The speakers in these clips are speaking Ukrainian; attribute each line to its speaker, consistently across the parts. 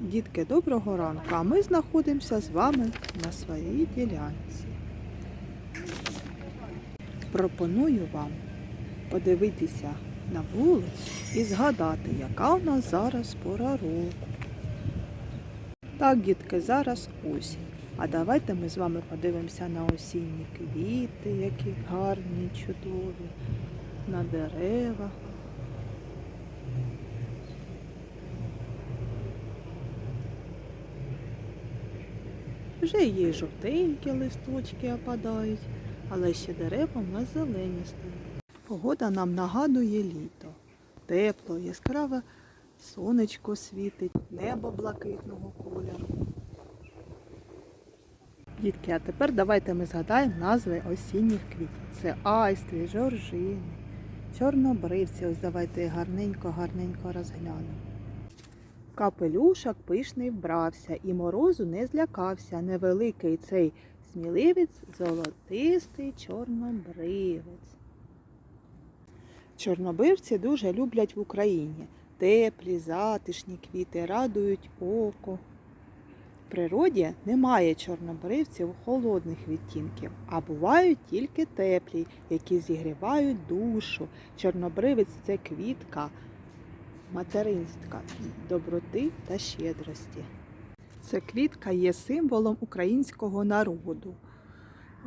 Speaker 1: Дітки, доброго ранку. А ми знаходимося з вами на своїй ділянці. Пропоную вам подивитися на вулицю і згадати, яка у нас зараз пора року. Так, дітки, зараз осінь. А давайте ми з вами подивимося на осінні квіти, які гарні, чудові, на дерева. Вже є жовтенькі листочки опадають, але ще дерева в нас зелені стають. Погода нам нагадує літо. Тепло, яскраве сонечко світить, небо блакитного кольору. Дітки, а тепер давайте ми згадаємо назви осінніх квітів. Це айстри, жоржини, чорнобривці. Ось давайте гарненько-гарненько розглянемо. Капелюшок пишний вбрався, і морозу не злякався. Невеликий цей сміливець, золотистий чорнобривець. Чорнобривці дуже люблять в Україні. Теплі, затишні квіти радують око. В природі немає чорнобривців холодних відтінків, а бувають тільки теплі, які зігрівають душу. Чорнобривець це квітка материнська доброти та щедрості. Ця квітка є символом українського народу.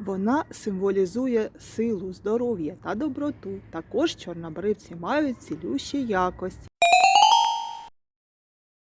Speaker 1: Вона символізує силу, здоров'я та доброту. Також чорнобривці мають цілющі якості.